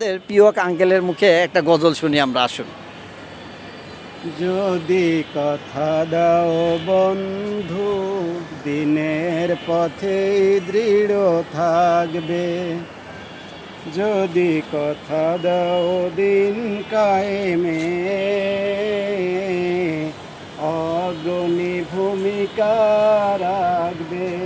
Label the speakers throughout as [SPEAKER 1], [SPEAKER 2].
[SPEAKER 1] আমাদের আঙ্কেলের মুখে একটা গজল শুনি আমরা, আসুন।
[SPEAKER 2] যদি কথা দাও বন্ধু, দিনের পথে দৃঢ় থাকবে। যদি কথা দাও দিন কায়েমে অগ্রণী ভূমিকা রাখবে।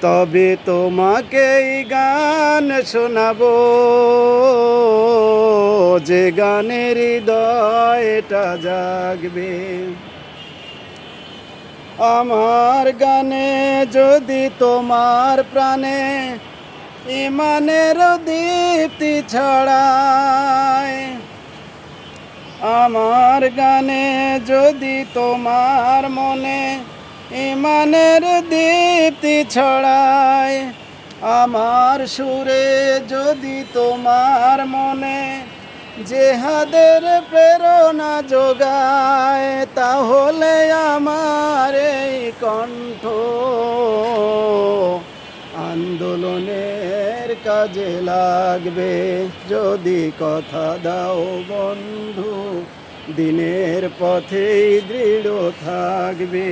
[SPEAKER 2] তবে তোমাকে গান শোনাবো। যে গানের হৃদয়টা জাগবে। আমার গানে যদি তোমার প্রাণে ইমানের দীপ্তি ছড়ায়, আমার গানে যদি তোমার মনে ইমানের দীপ্তি ছড়ায়। আমার সুরে যদি তোমার মনে জেহাদের প্রেরণা যোগায়, তাহলে আমার এই কণ্ঠ আন্দোলনের কাজে লাগবে। যদি কথা দাও বন্ধু, দিনের পথেই দৃঢ় থাকবে।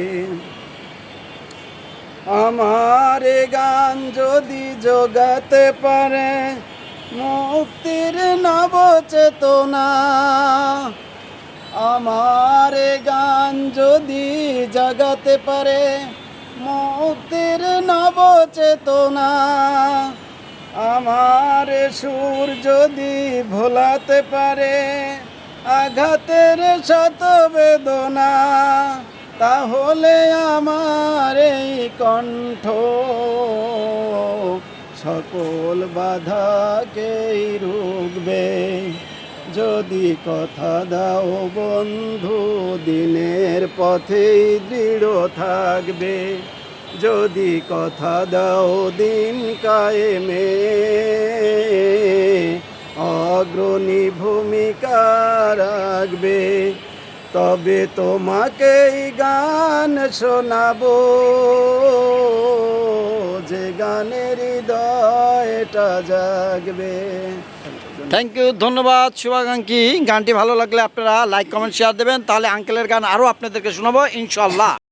[SPEAKER 2] আমার গান যদি যোগাতে পারে মুক্তির নব চেতনা আমার গান যদি জাগাতে পারে মুক্তির নব চেতনা আমার সুর যদি ভোলাতে পারে আঘাতের শত বেদনা তাহলে আমার এই কণ্ঠ সকল বাধাকেই রুখবে। যদি কথা দাও বন্ধু, দিনের পথেই দৃঢ় থাকবে। যদি কথা দাও দিন কায়েমে, অগ্রণী ভূমিকা রাখবে। তবে তোমাকে গান শোনাবো। যে গানের হৃদয়টা জাগবে।
[SPEAKER 1] থ্যাংক ইউ ধন্যবাদ, শুভাকাঙ্ক্ষী। গানটি ভালো লাগলে আপনারা লাইক কমেন্ট শেয়ার দেবেন। তাহলে আঙ্কেলের গান আরও আপনাদেরকে শোনাবো ইনশাল্লাহ